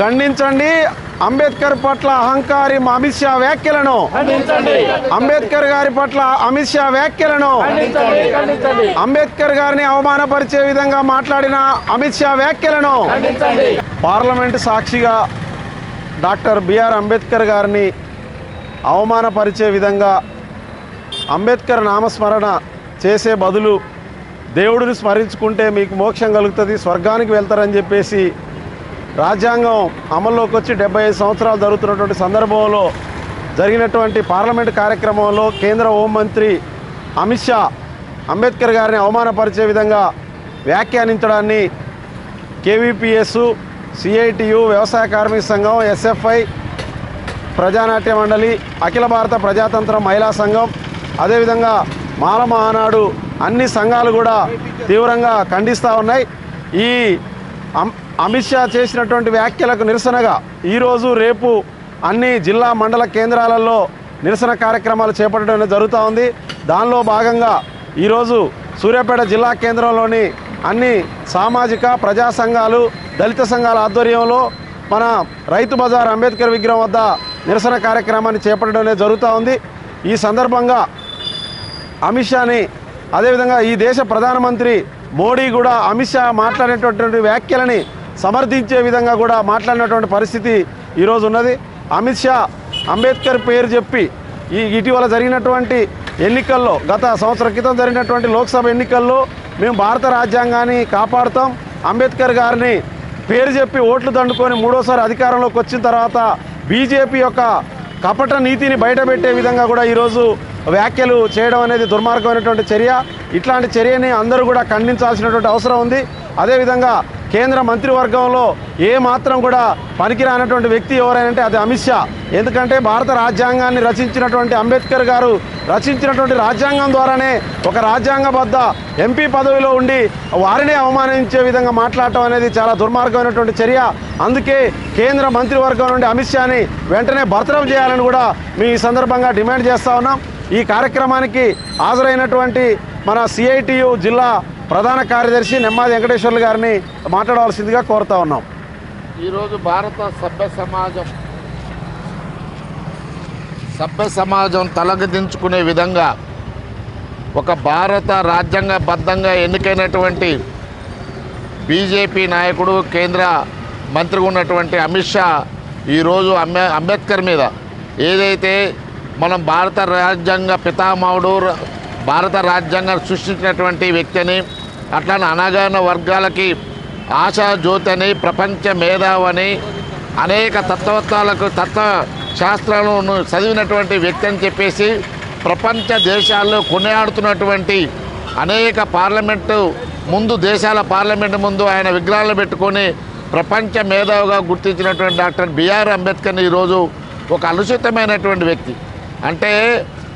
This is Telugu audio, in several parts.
ఖండించండి. అంబేద్కర్ పట్ల అహంకారి అమిత్ షా వ్యాఖ్యలను. అంబేద్కర్ గారి పట్ల అమిత్ షా వ్యాఖ్యలను. అంబేద్కర్ గారిని అవమానపరిచే విధంగా మాట్లాడిన అమిత్ షా వ్యాఖ్యలను. పార్లమెంటు సాక్షిగా డాక్టర్ బిఆర్ అంబేద్కర్ గారిని అవమానపరిచే విధంగా అంబేద్కర్ నామస్మరణ చేసే బదులు దేవుడిని స్మరించుకుంటే మీకు మోక్షం కలుగుతుంది స్వర్గానికి వెళ్తారని చెప్పేసి రాజ్యాంగం అమల్లోకి వచ్చి డెబ్బై ఐదు సంవత్సరాలు జరుగుతున్నటువంటి సందర్భంలో జరిగినటువంటి పార్లమెంట్ కార్యక్రమంలో కేంద్ర హోంమంత్రి అమిత్ షా అంబేద్కర్ గారిని అవమానపరిచే విధంగా వ్యాఖ్యానించడాన్ని కేవీపీఎస్ సిఐటియు వ్యవసాయ కార్మిక సంఘం ఎస్ఎఫ్ఐ ప్రజానాట్య మండలి అఖిల భారత ప్రజాతంత్ర మహిళా సంఘం అదేవిధంగా మాల మహానాడు అన్ని సంఘాలు కూడా తీవ్రంగా ఖండిస్తూ ఉన్నాయి. ఈ అమిత్ షా చేసినటువంటి వ్యాఖ్యలకు నిరసనగా ఈరోజు రేపు అన్ని జిల్లా మండల కేంద్రాలలో నిరసన కార్యక్రమాలు చేపట్టడం జరుగుతూ ఉంది. దానిలో భాగంగా ఈరోజు సూర్యాపేట జిల్లా కేంద్రంలోని అన్ని సామాజిక ప్రజా సంఘాలు దళిత సంఘాల ఆధ్వర్యంలో మన రైతు బజార్ అంబేద్కర్ విగ్రహం వద్ద నిరసన కార్యక్రమాన్ని చేపట్టడం జరుగుతూ ఉంది. ఈ సందర్భంగా అమిత్ షాని అదేవిధంగా ఈ దేశ ప్రధానమంత్రి మోడీ కూడా అమిత్ షా మాట్లాడేటటువంటి వ్యాఖ్యలని సమర్థించే విధంగా కూడా మాట్లాడినటువంటి పరిస్థితి ఈరోజు ఉన్నది. అమిత్ షా అంబేద్కర్ పేరు చెప్పి ఈ ఇటీవల జరిగినటువంటి ఎన్నికల్లో గత సంవత్సరం క్రితం జరిగినటువంటి లోక్సభ ఎన్నికల్లో మేము భారత రాజ్యాంగాన్ని కాపాడుతాం. అంబేద్కర్ గారిని పేరు చెప్పి ఓట్లు దండుకొని మూడోసారి అధికారంలోకి వచ్చిన తర్వాత బీజేపీ యొక్క కపట నీతిని బయటపెట్టే విధంగా కూడా ఈరోజు వ్యాఖ్యలు చేయడం అనేది దుర్మార్గమైనటువంటి చర్య. ఇట్లాంటి చర్యని అందరూ కూడా ఖండించాల్సినటువంటి అవసరం ఉంది. అదేవిధంగా కేంద్ర మంత్రివర్గంలో ఏ మాత్రం కూడా పనికిరానటువంటి వ్యక్తి ఎవరైనా అది అమిత్ షా. ఎందుకంటే భారత రాజ్యాంగాన్ని రచించినటువంటి అంబేద్కర్ గారు రచించినటువంటి రాజ్యాంగం ద్వారానే ఒక రాజ్యాంగబద్ధ ఎంపీ పదవిలో ఉండి వారిని అవమానించే విధంగా మాట్లాడటం అనేది చాలా దుర్మార్గమైనటువంటి చర్య. అందుకే కేంద్ర మంత్రివర్గం నుండి అమిత్ షాని వెంటనే భర్తరఫ్ చేయాలని కూడా మేము ఈ సందర్భంగా డిమాండ్ చేస్తూ ఉన్నాం. ఈ కార్యక్రమానికి హాజరైనటువంటి మన సిఐటియు జిల్లా ప్రధాన కార్యదర్శి నెమ్మాది వెంకటేశ్వర్లు గారిని మాట్లాడవలసిందిగా కోరుతా ఉన్నాం. ఈరోజు భారత సభ్య సమాజం సభ్య సమాజం తలగదించుకునే విధంగా ఒక భారత రాజ్యాంగబద్ధంగా ఎన్నికైనటువంటి బీజేపీ నాయకుడు కేంద్ర మంత్రి ఉన్నటువంటి అమిత్ షా ఈరోజు అంబే అంబేద్కర్ మీద ఏదైతే మనం భారత రాజ్యాంగ పితామహుడు భారత రాజ్యాంగం సృష్టించినటువంటి వ్యక్తిని అట్లానే అనగాన వర్గాలకి ఆశా జ్యోతి ప్రపంచ మేధావని అనేక తత్వత్వాలకు తత్వ శాస్త్రాలను చదివినటువంటి వ్యక్తి అని చెప్పేసి ప్రపంచ దేశాల్లో కొనియాడుతున్నటువంటి అనేక పార్లమెంటు ముందు దేశాల పార్లమెంటు ముందు ఆయన విగ్రహాలు పెట్టుకొని ప్రపంచ మేధావుగా గుర్తించినటువంటి డాక్టర్ బిఆర్ అంబేద్కర్ని ఈరోజు ఒక అనుచితమైనటువంటి వ్యక్తి. అంటే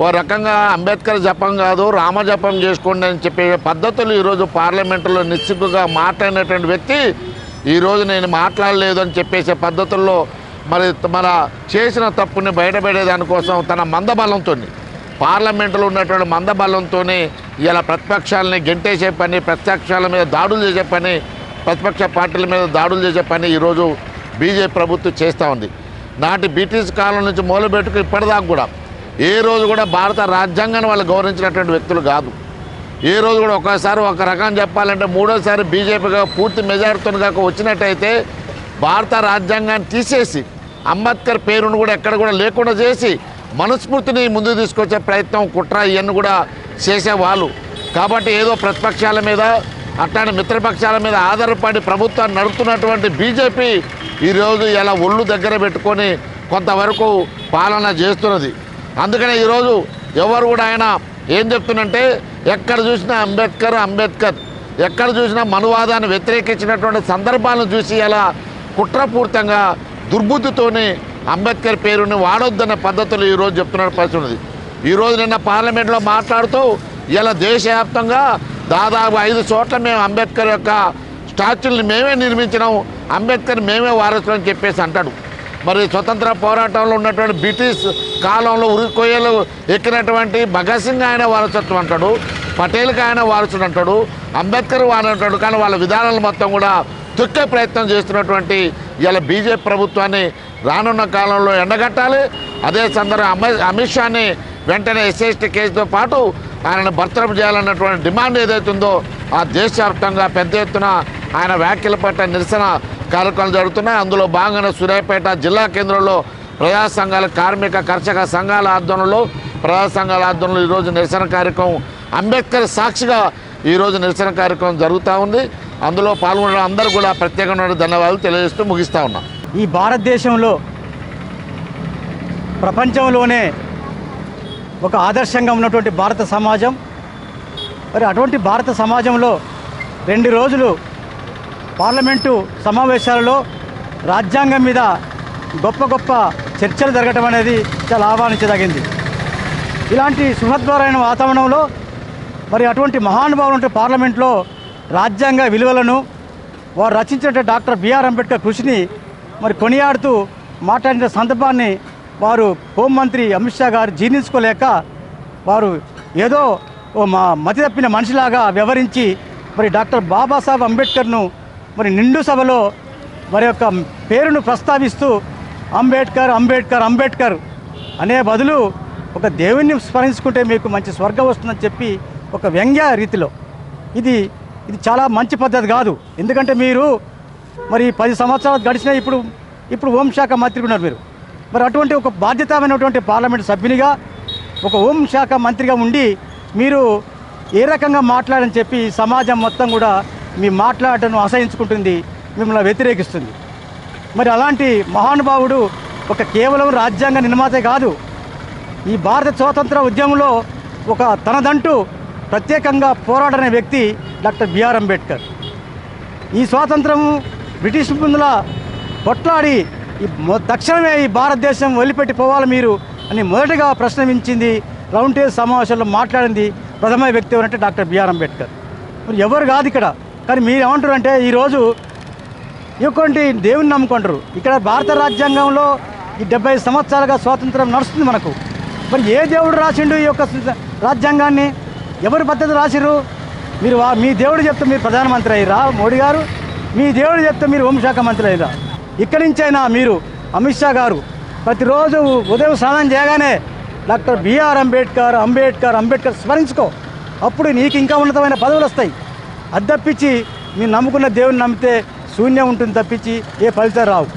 ఓ రకంగా అంబేద్కర్ జపం కాదు రామజపం చేసుకోండి అని చెప్పే పద్ధతులు ఈరోజు పార్లమెంటులో నిస్సిగ్గుగా మాట్లాడినటువంటి వ్యక్తి ఈరోజు నేను మాట్లాడలేదు అని చెప్పేసే పద్ధతుల్లో మరి మన చేసిన తప్పుని బయటపెట్టే తన మందబలంతో పార్లమెంటులో ఉన్నటువంటి మందబలంతోనే ఇలా ప్రతిపక్షాలని గెంటేసే పని ప్రతిపక్షాల మీద దాడులు చేసే పని ప్రతిపక్ష పార్టీల మీద దాడులు చేసే పని ఈరోజు బీజేపీ ప్రభుత్వం చేస్తూ ఉంది. నాటి బ్రిటిష్ కాలం నుంచి మొదలుపెట్టుకు ఇప్పటిదాకా కూడా ఏ రోజు కూడా భారత రాజ్యాంగాన్ని వాళ్ళు గౌరవించినటువంటి వ్యక్తులు కాదు. ఏ రోజు కూడా ఒకసారి ఒక రకం చెప్పాలంటే మూడోసారి బీజేపీగా పూర్తి మెజారిటీతో కాక వచ్చినట్టయితే భారత రాజ్యాంగాన్ని తీసేసి అంబేద్కర్ పేరును కూడా ఎక్కడ కూడా లేకుండా చేసి మనస్ఫూర్తిని ముందుకు తీసుకొచ్చే ప్రయత్నం కుట్ర ఇవన్నీ కూడా చేసేవాళ్ళు కాబట్టి ఏదో ప్రతిపక్షాల మీద అట్లాంటి మిత్రపక్షాల మీద ఆధారపడి ప్రభుత్వాన్ని నడుపుతున్నటువంటి బీజేపీ ఈరోజు ఇలా ఒళ్ళు దగ్గర పెట్టుకొని కొంతవరకు పాలన చేస్తున్నది. అందుకనే ఈరోజు ఎవరు కూడా ఆయన ఏం చెప్తున్నంటే ఎక్కడ చూసినా అంబేద్కర్ అంబేద్కర్. ఎక్కడ చూసినా మనువాదాన్ని వ్యతిరేకించినటువంటి సందర్భాలను చూసి అలా కుట్రపూర్తంగా దుర్బుద్ధితోనే అంబేద్కర్ పేరుని వాడొద్దన్న పద్ధతులు ఈరోజు చెప్తున్న పరిస్థితి ఉన్నది. ఈరోజు నిన్న పార్లమెంట్లో మాట్లాడుతూ ఇలా దేశవ్యాప్తంగా దాదాపు ఐదు చోట్ల మేము అంబేద్కర్ యొక్క స్టాచ్యూల్ని మేమే నిర్మించినాం అంబేద్కర్ మేమే వారసులు అని చెప్పేసి అంటాడు. మరి స్వతంత్ర పోరాటంలో ఉన్నటువంటి బ్రిటిష్ కాలంలో ఉరికొయ్యలు ఎక్కినటువంటి భగత్ సింగ్ ఆయన వారసత్వం అంటాడు పటేల్కి ఆయన వారసుడు అంటాడు అంబేద్కర్ వారు అంటాడు కానీ వాళ్ళ విధానాలు మొత్తం కూడా తొక్కే ప్రయత్నం చేస్తున్నటువంటి ఇలా బీజేపీ ప్రభుత్వాన్ని రానున్న కాలంలో ఎండగట్టాలి. అదే సందర్భం అమిత్ అమిత్ షాని వెంటనే ఎస్ఎస్టీ కేసుతో పాటు ఆయనను బర్తరఫ్ చేయాలన్నటువంటి డిమాండ్ ఏదైతుందో ఆ దేశవ్యాప్తంగా పెద్ద ఎత్తున ఆయన వ్యాఖ్యల పట్ల నిరసన కార్యక్రమాలు జరుగుతున్నాయి. అందులో భాగంగా సూర్యాపేట జిల్లా కేంద్రంలో ప్రజా సంఘాల కార్మిక కర్షక సంఘాల ఆధ్వర్యంలో ప్రజా సంఘాల ఆధ్వర్యంలో ఈరోజు నిరసన కార్యక్రమం అంబేద్కర్ సాక్షిగా ఈరోజు నిరసన కార్యక్రమం జరుగుతూ ఉంది. అందులో పాల్గొన్న అందరూ కూడా ప్రత్యేకమైన ధన్యవాదాలు తెలియజేస్తూ ముగిస్తూ ఉన్నాం. ఈ భారతదేశంలో ప్రపంచంలోనే ఒక ఆదర్శంగా ఉన్నటువంటి భారత సమాజం. మరి అటువంటి భారత సమాజంలో రెండు రోజులు పార్లమెంటు సమావేశాలలో రాజ్యాంగం మీద గొప్ప గొప్ప చర్చలు జరగటం అనేది చాలా ఆహ్వానించదగింది. ఇలాంటి సుహద్వారైన వాతావరణంలో మరి అటువంటి మహానుభావులు పార్లమెంట్లో రాజ్యాంగ విలువలను వారు రచించిన డాక్టర్ బిఆర్ అంబేద్కర్ కృషిని మరి కొనియాడుతూ మాట్లాడిన సందర్భాన్ని వారు హోంమంత్రి అమిత్ షా గారు జీర్ణించుకోలేక వారు ఏదో ఓ మా మతి తప్పిన మనిషిలాగా వ్యవహరించి మరి డాక్టర్ బాబాసాహెబ్ అంబేద్కర్ను మరి నిండు సభలో మరి యొక్క పేరును ప్రస్తావిస్తూ అంబేద్కర్ అంబేద్కర్ అంబేద్కర్ అనే బదులు ఒక దేవుణ్ణి స్మరించుకుంటే మీకు మంచి స్వర్గం వస్తుందని చెప్పి ఒక వ్యంగ్య రీతిలో. ఇది ఇది చాలా మంచి పద్ధతి కాదు. ఎందుకంటే మీరు మరి పది సంవత్సరాలు గడిచిన ఇప్పుడు ఇప్పుడు హోంశాఖ మంత్రి ఉన్నారు మీరు. మరి అటువంటి ఒక బాధ్యతమైనటువంటి పార్లమెంట్ సభ్యునిగా ఒక హోంశాఖ మంత్రిగా ఉండి మీరు ఏ రకంగా మాట్లాడని చెప్పి సమాజం మొత్తం కూడా మీ మాట్లాడటం అసహించుకుంటుంది మిమ్మల్ని వ్యతిరేకిస్తుంది. మరి అలాంటి మహానుభావుడు ఒక కేవలం రాజ్యాంగ నిర్మాతే కాదు ఈ భారత స్వాతంత్ర ఉద్యమంలో ఒక తనదంటూ ప్రత్యేకంగా పోరాడనే వ్యక్తి డాక్టర్ బిఆర్ అంబేద్కర్. ఈ స్వాతంత్రము బ్రిటిష్ ముందుల కొట్లాడి ఈ తక్షణమే ఈ భారతదేశం వదిలిపెట్టి పోవాలి మీరు అని మొదటగా ప్రశ్నించింది రౌండ్ టేబుల్ సమావేశంలో మాట్లాడింది ప్రథమ వ్యక్తి ఎవరంటే డాక్టర్ బిఆర్ అంబేద్కర్. మరి ఎవరు కాదు ఇక్కడ? కానీ మీరు ఏమంటారు అంటే ఈరోజు ఇటువంటి దేవుని నమ్ముకుంటారు. ఇక్కడ భారత రాజ్యాంగంలో ఈ డెబ్బై సంవత్సరాలుగా స్వాతంత్రం నడుస్తుంది మనకు. మరి ఏ దేవుడు రాసిండు ఈ యొక్క రాజ్యాంగాన్ని? ఎవరి పద్ధతి రాసిరు మీరు వా- మీ దేవుడు చెప్తే మీరు ప్రధానమంత్రి అయ్యారా మోడీ గారు? మీ దేవుడు చెప్తే మీరు హోంశాఖ మంత్రి అయ్యారా? ఇక్కడి నుంచైనా మీరు అమిత్ షా గారు ప్రతిరోజు ఉదయం స్నానం చేయగానే డాక్టర్ బిఆర్ అంబేద్కర్ అంబేద్కర్ అంబేద్కర్ స్మరించుకో. అప్పుడు నీకు ఇంకా ఉన్నతమైన పదవులు వస్తాయి. అద్దప్పించి మీరు నమ్ముకున్న దేవుని నమ్మితే శూన్యం ఉంటుంది తప్పించి ఏ ఫలితాలు రావు.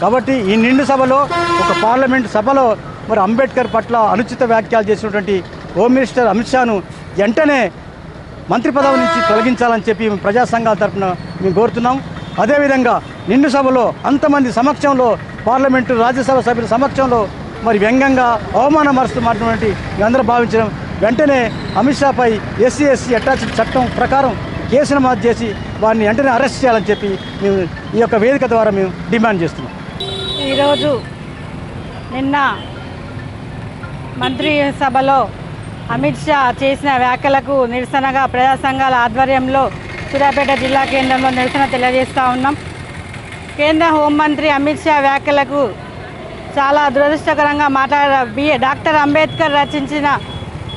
కాబట్టి ఈ నిండు సభలో ఒక పార్లమెంట్ సభలో మరి అంబేద్కర్ పట్ల అనుచిత వ్యాఖ్యలు చేసినటువంటి హోమ్ మినిస్టర్ అమిత్ షాను వెంటనే మంత్రి పదవి నుంచి తొలగించాలని చెప్పి మేము ప్రజా సంఘాల తరఫున మేము కోరుతున్నాం. అదేవిధంగా నిండు సభలో అంతమంది సమక్షంలో పార్లమెంటు రాజ్యసభ సభ్యుల సమక్షంలో మరి వ్యంగ్యంగా అవమానమరుస్తూ మాట్లాడినటువంటి మేమందరం భావించడం వెంటనే అమిత్ షాపై ఎస్సీ ఎస్సీ అటాచ్డ్ చట్టం ప్రకారం కేసు నమోదు చేసి వారిని వెంటనే అరెస్ట్ చేయాలని చెప్పి మేము ఈ యొక్క వేదిక ద్వారా మేము డిమాండ్ చేస్తున్నాం. ఈరోజు నిన్న మంత్రి సభలో అమిత్ షా చేసిన వ్యాఖ్యలకు నిరసనగా ప్రజా సంఘాల ఆధ్వర్యంలో సూర్యాపేట జిల్లా కేంద్రంలో నిరసన తెలియజేస్తూ ఉన్నాం. కేంద్ర హోంమంత్రి అమిత్ షా వ్యాఖ్యలకు చాలా దురదృష్టకరంగా మాట్లాడ బి డాక్టర్ అంబేద్కర్ రచించిన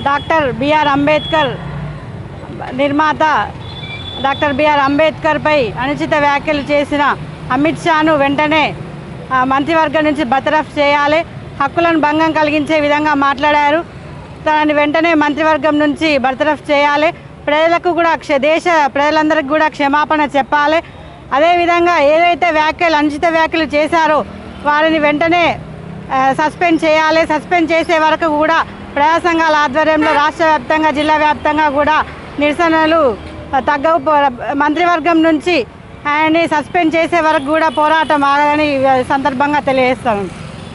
డాక్టర్ బిఆర్ అంబేద్కర్ నిర్మాత డాక్టర్ బిఆర్ అంబేద్కర్పై అనుచిత వ్యాఖ్యలు చేసిన అమిత్ షాను వెంటనే మంత్రివర్గం నుంచి బతరఫ్ చేయాలి హక్కులను భంగం కలిగించే విధంగా మాట్లాడారు. తనని వెంటనే మంత్రివర్గం నుంచి బర్తరఫ్ చేయాలి. ప్రజలకు కూడా క్ష దేశ ప్రజలందరికీ కూడా క్షమాపణ చెప్పాలి. అదేవిధంగా ఏదైతే వ్యాఖ్యలు అనుచిత వ్యాఖ్యలు చేశారో వారిని వెంటనే సస్పెండ్ చేయాలి. సస్పెండ్ చేసే వరకు కూడా ప్రజా సంఘాల ఆధ్వర్యంలో రాష్ట్ర వ్యాప్తంగా జిల్లా వ్యాప్తంగా కూడా నిరసనలు తగ్గవు మంత్రివర్గం నుంచి ఆయన్ని సస్పెండ్ చేసే వరకు కూడా పోరాటం ఆగదని సందర్భంగా తెలియజేస్తాను.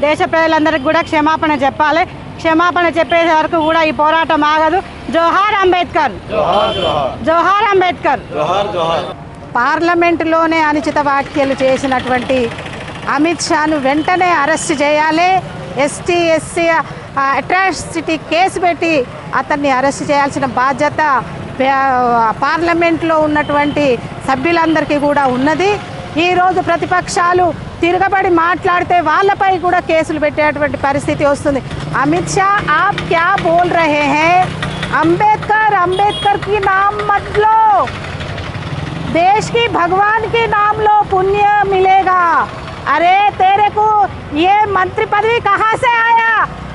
దేశ ప్రజలందరికీ కూడా క్షమాపణ చెప్పాలి. క్షమాపణ చెప్పే వరకు కూడా ఈ పోరాటం ఆగదు. జోహార్ అంబేద్కర్. జోహార్ అంబేద్కర్. పార్లమెంటులోనే అనుచిత వ్యాఖ్యలు చేసినటువంటి అమిత్ షాను వెంటనే అరెస్ట్ చేయాలి. ఎస్టీ ఎస్సీ అట్రాసిటీ కేసు పెట్టి అతన్ని అరెస్ట్ చేయాల్సిన బాధ్యత పార్లమెంట్లో ఉన్నటువంటి సభ్యులందరికీ కూడా ఉన్నది ఈరోజు ప్రతిపక్షాలు తిరగబడి మాట్లాడితే వాళ్ళపై కూడా కేసులు పెట్టేటువంటి పరిస్థితి వస్తుంది అమిత్ షా ఆప్ క్యా బోల్ రహే హే అంబేద్కర్ అంబేద్కర్ కి నామ్ మత్లో देश की भगवान के नाम लो पुण्य मिलेगा अरे तेरे को ये मंत्री पदवी कहाँ से आया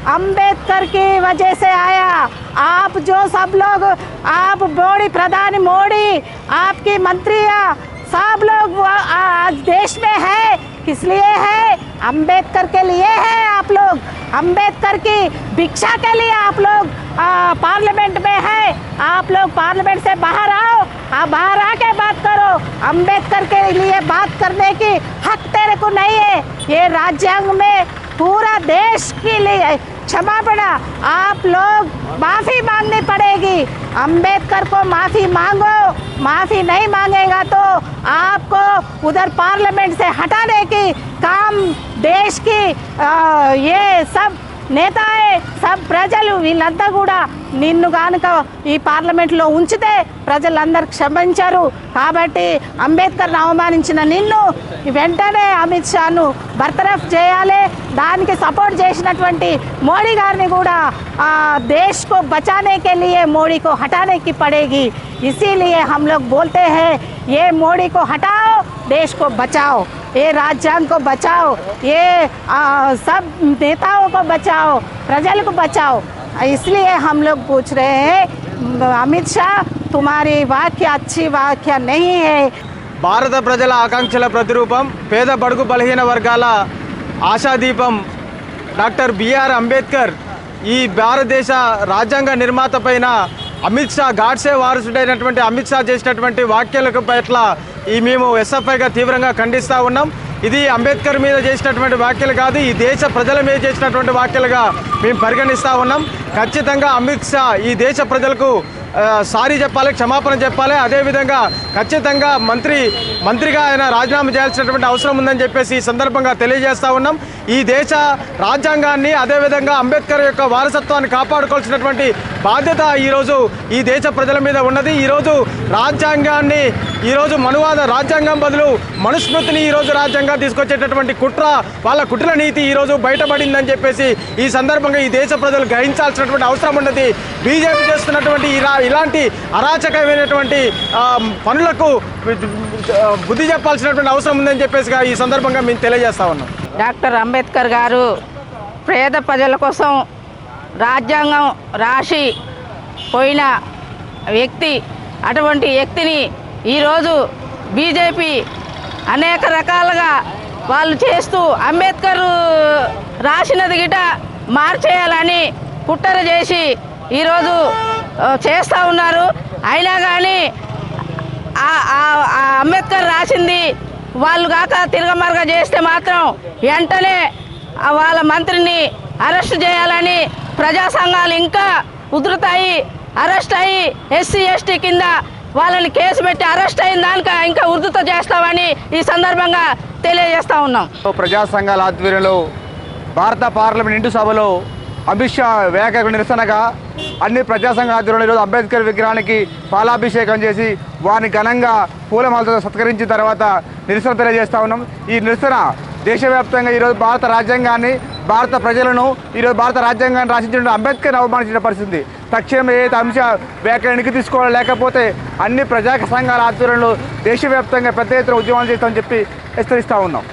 अंबेडकर की वजह से आया आप जो सब लोग, आप मोदी प्रधान मोड़ी, आपकी मंत्रियाँ, सब लोग आज देश में है। किस लिए है? अंबेडकर के लिए है आप लोग। अंबेडकर की भिक्षा के लिए आप लोग पार्लियामेंट में है। आप लोग पार्लियामेंट से बाहर आओ। आप बाहर आके बात करो। अंबेडकर के लिए बात करने की हक तेरे को नहीं है। ये राज्यांग में पूरा देश के लिए क्षमा पड़ा। आप लोग माफ़ी मांगनी पड़ेगी। अंबेडकर को माफ़ी मांगो। माफ़ी नहीं मांगेगा तो आपको उधर पार्लियामेंट से हटाने की काम देश की आ, ये सब నేతాయే సబ్ ప్రజలు వీళ్ళంతా కూడా నిన్ను కానుక ఈ పార్లమెంట్లో ఉంచితే ప్రజలందరు క్షమించారు. కాబట్టి అంబేద్కర్ను అవమానించిన నిన్ను వెంటనే అమిత్ షాను బర్తరఫ్ చేయాలి. దానికి సపోర్ట్ చేసినటువంటి మోడీ గారిని కూడా దేశ్ కో బచానే లియే మోడీ కో పడేగి. ఇసీలియే హమ్ బోల్తే హే ఏ మోడీ కో देश को बचाओ ये राज्यांग को बचाओ ये आ, सब नेताओं को बचाओ प्रजल को बचाओ इसलिए हम लोग पूछ रहे हैं अमित शाह तुम्हारी वाक्य अच्छी वाक्य नहीं है భారత ప్రజల ఆకాంక్షల ప్రతిరూపం పేద బడుగు బలహీన వర్గాల ఆశాదీపం డాక్టర్ బిఆర్ అంబేద్కర్ ఈ భారతదేశ రాజ్యాంగ నిర్మాత పైన అమిత్ షా గాడ్సే వారసుడైనటువంటి అమిత్ షా చేసినటువంటి వ్యాఖ్యలకు పట్ల ఈ మేము ఎస్ఎఫ్ఐగా తీవ్రంగా ఖండిస్తూ ఉన్నాం. ఇది అంబేద్కర్ మీద చేసినటువంటి వ్యాఖ్యలు కాదు ఈ దేశ ప్రజల మీద చేసినటువంటి వ్యాఖ్యలుగా మేము పరిగణిస్తూ ఉన్నాం. ఖచ్చితంగా అమిత్ షా ఈ దేశ ప్రజలకు సారీ చెప్పాలి క్షమాపణ చెప్పాలి. అదేవిధంగా ఖచ్చితంగా మంత్రి మంత్రిగా ఆయన రాజీనామా చేయాల్సినటువంటి అవసరం ఉందని చెప్పేసి ఈ సందర్భంగా తెలియజేస్తూ ఉన్నాం. ఈ దేశ రాజ్యాంగాన్ని అదేవిధంగా అంబేద్కర్ యొక్క వారసత్వాన్ని కాపాడుకోవాల్సినటువంటి బాధ్యత ఈరోజు ఈ దేశ ప్రజల మీద ఉన్నది. ఈరోజు రాజ్యాంగాన్ని ఈరోజు మనువాద రాజ్యాంగం బదులు మనుస్మృతిని ఈరోజు రాజ్యాంగం తీసుకొచ్చేటటువంటి కుట్ర వాళ్ళ కుట్ర నీతి ఈరోజు బయటపడిందని చెప్పేసి ఈ సందర్భంగా ఈ దేశ ప్రజలు గ్రహించాల్సినటువంటి అవసరం ఉన్నది. బీజేపీ చేస్తున్నటువంటి ఇలా ఇలాంటి అరాచకమైనటువంటి పనులకు బుద్ధి చెప్పాల్సినటువంటి అవసరం ఉందని చెప్పేసి ఈ సందర్భంగా మేము తెలియజేస్తా ఉన్నాం. డాక్టర్ అంబేద్కర్ గారు పేద ప్రజల కోసం రాజ్యాంగం రాసి పోయిన వ్యక్తి అటువంటి వ్యక్తిని ఈరోజు బీజేపీ అనేక రకాలుగా వాళ్ళు చేస్తూ అంబేద్కర్ రాసినది గిట మార్చేయాలని కుట్ర చేసి ఈరోజు చేస్తూ ఉన్నారు. అయినా కానీ ఆ- ఆ- అంబేద్కర్ రాసింది వాళ్ళు కాక తిరగమరగ చేస్తే మాత్రం వెంటనే వాళ్ళ మంత్రిని అరెస్ట్ చేయాలని ప్రజా సంఘాలు ఇంకా ఉధృతాయి అరెస్ట్ అయ్యి ఎస్సీ ఎస్టీ కింద వాళ్ళని కేసు పెట్టి అరెస్ట్ అయిన దానిక ఇంకా ఉధృత చేస్తామని ఈ సందర్భంగా తెలియజేస్తా ఉన్నాం. ప్రజా సంఘాల ఆధ్వర్యంలో భారత పార్లమెంట్ ఇంటి సభలో అమిత్ షా వ్యాఖ్యకు నిరసనగా అన్ని ప్రజా సంఘాల ఈరోజు అంబేద్కర్ విగ్రహానికి పాలాభిషేకం చేసి వారిని ఘనంగా పూలమాలతో సత్కరించిన తర్వాత నిరసన తెలియజేస్తా ఉన్నాం. ఈ నిరసన దేశవ్యాప్తంగా ఈరోజు భారత రాజ్యాంగాన్ని భారత ప్రజలను ఈరోజు భారత రాజ్యాంగాన్ని రాసించిన అంబేద్కర్ అవమానించిన పరిస్థితి. తక్షణం ఏదైతే అంశ వ్యాఖ్యలు తీసుకోవాలి లేకపోతే అన్ని ప్రజా సంఘాల ఆధ్వర్యంలో దేశవ్యాప్తంగా పెద్ద ఎత్తున ఉద్యమాలు చేస్తామని చెప్పి హెచ్చరిస్తూ ఉన్నాం.